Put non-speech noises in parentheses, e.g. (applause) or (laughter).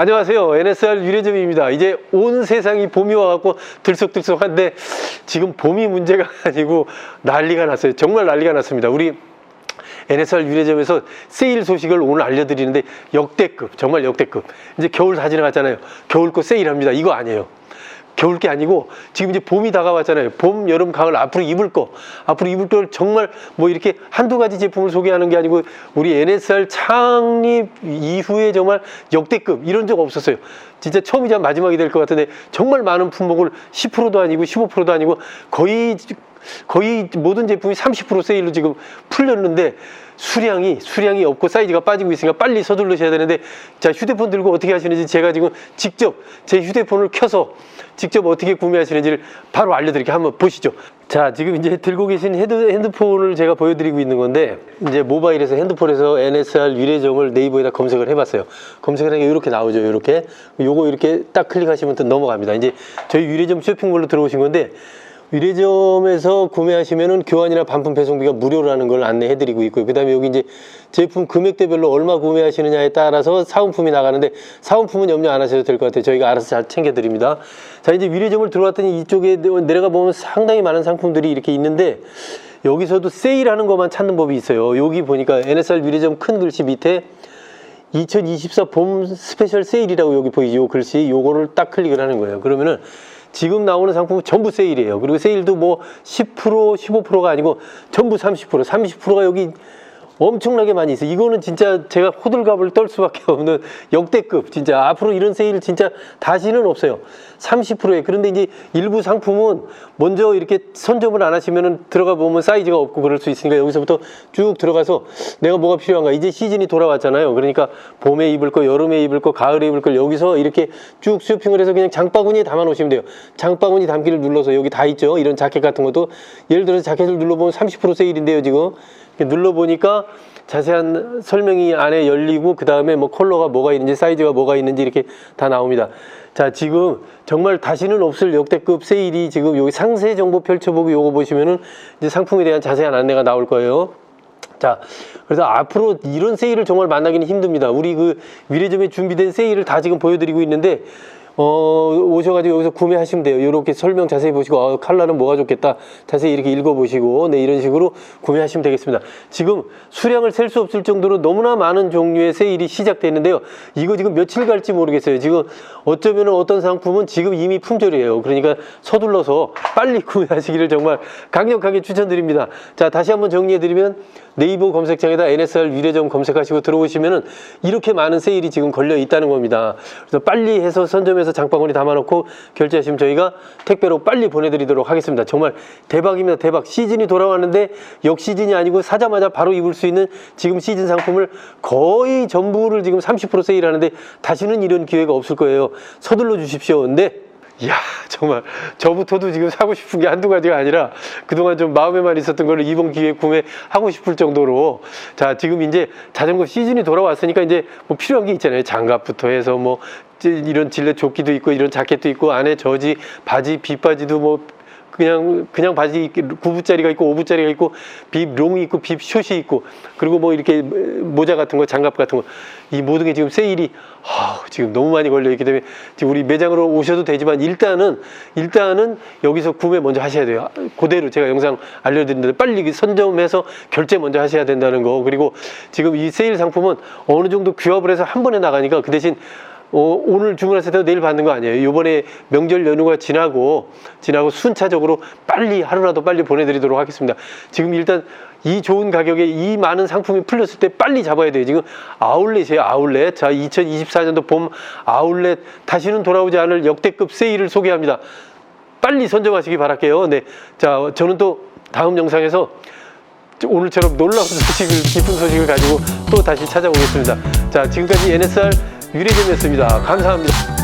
안녕하세요. NSR 유래점입니다. 이제 온 세상이 봄이 와갖고 들썩들썩한데 지금 봄이 문제가 (laughs) 아니고 난리가 났어요. 정말 난리가 났습니다. 우리 NSR 유래점에서 세일 소식을 오늘 알려드리는데 역대급, 정말 역대급. 이제 겨울 다 지나갔잖아요. 겨울 거 세일합니다. 이거 아니에요. 겨울 게 아니고 지금 이제 봄이 다가왔잖아요. 봄, 여름, 가을 앞으로 입을 거, 앞으로 입을 걸 정말 뭐 이렇게 한두 가지 제품을 소개하는 게 아니고 우리 NSR 창립 이후에 정말 역대급 이런 적 없었어요. 진짜 처음이자 마지막이 될 것 같은데 정말 많은 품목을 10%도 아니고 15%도 아니고 거의 거의 모든 제품이 30% 세일로 지금 풀렸는데 수량이 수량이 없고 사이즈가 빠지고 있으니까 빨리 서둘러셔야 되는데 자 휴대폰 들고 어떻게 하시는지 제가 지금 직접 제 휴대폰을 켜서 직접 어떻게 구매하시는지를 바로 알려드릴게요. 한번 보시죠. 자 지금 이제 들고 계신 헤드, 핸드폰을 제가 보여드리고 있는 건데 이제 모바일에서 핸드폰에서 NSR 유래점을 네이버에다 검색을 해봤어요. 검색을 하니까 이렇게 나오죠. 이렇게 요거 이렇게 딱 클릭하시면 또 넘어갑니다. 이제 저희 유래점 쇼핑몰로 들어오신 건데 유래점에서 구매하시면은 교환이나 반품 배송비가 무료라는 걸 안내해 드리고 있고요. 그다음에 여기 이제 제품 금액대별로 얼마 구매하시느냐에 따라서 사은품이 나가는데 사은품은 염려 안 하셔도 될 것 같아요. 저희가 알아서 잘 챙겨 드립니다. 자 이제 유래점을 들어왔더니 이쪽에 내려가 보면 상당히 많은 상품들이 이렇게 있는데 여기서도 세일하는 것만 찾는 법이 있어요. 여기 보니까 NSR 유래점 큰 글씨 밑에 2024 봄 스페셜 세일이라고 여기 보이죠? 요 글씨 요거를 딱 클릭을 하는 거예요. 그러면은 지금 나오는 상품은 전부 세일이에요. 그리고 세일도 뭐 10%, 15%가 아니고 전부 30%, 30%가 여기 엄청나게 많이 있어요. 이거는 진짜 제가 호들갑을 떨 수밖에 없는 역대급. 진짜 앞으로 이런 세일 진짜 다시는 없어요. 30%에. 그런데 이제 일부 상품은 먼저 이렇게 선점을 안 하시면은 들어가 보면 사이즈가 없고 그럴 수 있으니까 여기서부터 쭉 들어가서 내가 뭐가 필요한가. 이제 시즌이 돌아왔잖아요. 그러니까 봄에 입을 거, 여름에 입을 거, 가을에 입을 걸 여기서 이렇게 쭉 쇼핑을 해서 그냥 장바구니에 담아 놓으시면 돼요. 장바구니 담기를 눌러서 여기 다 있죠. 이런 자켓 같은 것도 예를 들어서 자켓을 눌러보면 30% 세일인데요. 지금 눌러보니까 자세한 설명이 안에 열리고 그 다음에 뭐 컬러가 뭐가 있는지 사이즈가 뭐가 있는지 이렇게 다 나옵니다. 자 지금 정말 다시는 없을 역대급 세일이 지금 여기 상세 정보 펼쳐보고 요거 보시면은 이제 상품에 대한 자세한 안내가 나올 거예요. 자, 그래서 앞으로 이런 세일을 정말 만나기는 힘듭니다. 우리 그 위례점에 준비된 세일을 다 지금 보여드리고 있는데, 어, 오셔가지고 여기서 구매하시면 돼요. 이렇게 설명 자세히 보시고, 어, 칼라는 뭐가 좋겠다. 자세히 이렇게 읽어보시고, 네, 이런 식으로 구매하시면 되겠습니다. 지금 수량을 셀 수 없을 정도로 너무나 많은 종류의 세일이 시작됐는데요. 이거 지금 며칠 갈지 모르겠어요. 지금 어쩌면 어떤 상품은 지금 이미 품절이에요. 그러니까 서둘러서 빨리 (laughs) 구매하시기를 정말 강력하게 추천드립니다. 자, 다시 한번 정리해드리면 네이버 검색창에다 NSR 위례점 검색하시고 들어오시면은 이렇게 많은 세일이 지금 걸려 있다는 겁니다. 그래서 빨리 해서 선점해서 장바구니 담아놓고 결제하시면 저희가 택배로 빨리 보내드리도록 하겠습니다. 정말 대박입니다. 대박. 시즌이 돌아왔는데 역 시즌이 아니고 사자마자 바로 입을 수 있는 지금 시즌 상품을 거의 전부를 지금 30% 세일하는데 다시는 이런 기회가 없을 거예요. 서둘러 주십시오. 네. 이야 정말 저부터도 지금 사고 싶은 게 한두 가지가 아니라 그동안 좀 마음에만 있었던 거를 이번 기회에 구매하고 싶을 정도로. 자 지금 이제 자전거 시즌이 돌아왔으니까 이제 뭐 필요한 게 있잖아요. 장갑부터 해서 뭐 이런 질레 조끼도 있고 이런 자켓도 있고 안에 저지 바지 빗바지도 뭐 그냥 그냥 바지 9부짜리가 있고 5부짜리가 있고 빕 롱이 있고 빕 숏이 있고 그리고 뭐 이렇게 모자 같은 거 장갑 같은 거. 이 모든 게 지금 세일이 아, 지금 너무 많이 걸려. 있기 때문에 지금 우리 매장으로 오셔도 되지만 일단은 일단은 여기서 구매 먼저 하셔야 돼요. 그대로 제가 영상 알려드리는데 빨리 선점해서 결제 먼저 하셔야 된다는 거. 그리고 지금 이 세일 상품은 어느 정도 규합을 해서 한 번에 나가니까 그 대신 어, 오늘 주문했을 때 내일 받는 거 아니에요. 이번에 명절 연휴가 지나고 지나고 순차적으로 빨리 하루라도 빨리 보내드리도록 하겠습니다. 지금 일단 이 좋은 가격에 이 많은 상품이 풀렸을 때 빨리 잡아야 돼요. 지금 아울렛이에요. 아울렛. 자, 2024년도 봄 아울렛 다시는 돌아오지 않을 역대급 세일을 소개합니다. 빨리 선점하시기 바랄게요. 네. 자, 저는 또 다음 영상에서 오늘처럼 놀라운 (laughs) 소식을, 기쁜 소식을 가지고 또 다시 찾아오겠습니다. 자, 지금까지 NSR 유래점이었습니다. 감사합니다.